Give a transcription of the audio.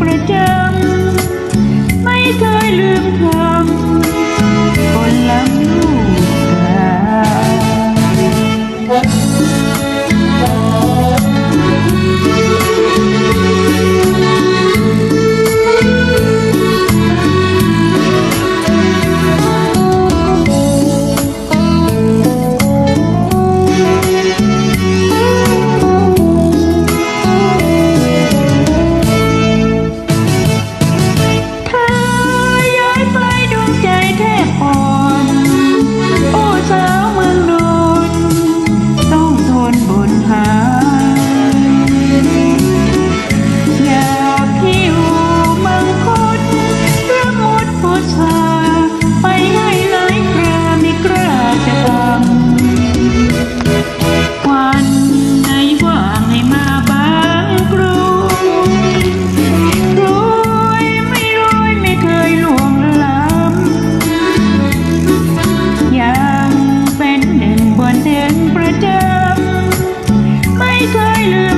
ประจำไม่เคยลืมเธอ I